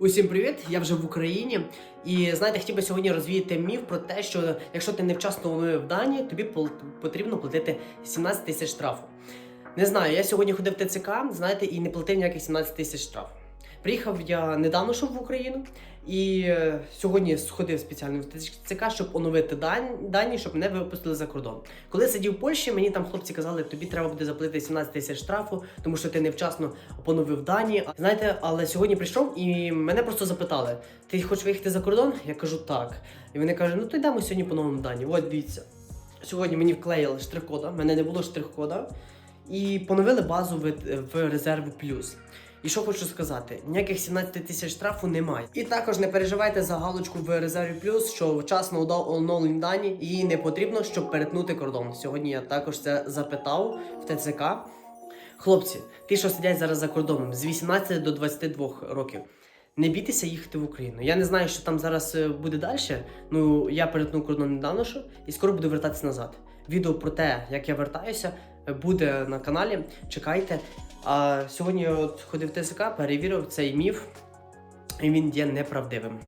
Усім привіт! Я вже в Україні. І знаєте, хотів би сьогодні розвіяти міф про те, що якщо ти невчасно оновив дані, тобі потрібно платити 17 тисяч штрафу. Не знаю, я сьогодні ходив в ТЦК, знаєте, і не платив ніяких 17 тисяч штрафу. Приїхав я недавно щоб в Україну, і е, сьогодні сходив спеціально в ТЦК, щоб оновити дані, щоб мене випустили за кордон. Коли сидів в Польщі, мені там хлопці казали, тобі треба буде заплатити 17 тисяч штрафу, тому що ти невчасно поновив дані. Знаєте, але сьогодні прийшов і мене просто запитали: ти хочеш виїхати за кордон? Я кажу так. І вони кажуть, ну то йдемо сьогодні по новому дані. От дивіться. Сьогодні мені вклеїли штрих-кода, в мене не було штрих-кода, і поновили базу в, в резерву плюс. І що хочу сказати, ніяких 17 тисяч штрафу немає. І також не переживайте за галочку в резерві плюс, що вчасно удав оновлені дані, її не потрібно, щоб перетнути кордон. Сьогодні я також це запитав в ТЦК. Хлопці, ті, що сидять зараз за кордоном з 18 до 22 років. Не бійтеся їхати в Україну. Я не знаю, що там зараз е, буде далі. Ну я перетнув кордон недавно що, і скоро буду вертатися назад. Відео про те, як я вертаюся, буде на каналі. Чекайте. А сьогодні от ходив ТСК, перевірив цей міф, і він є неправдивим.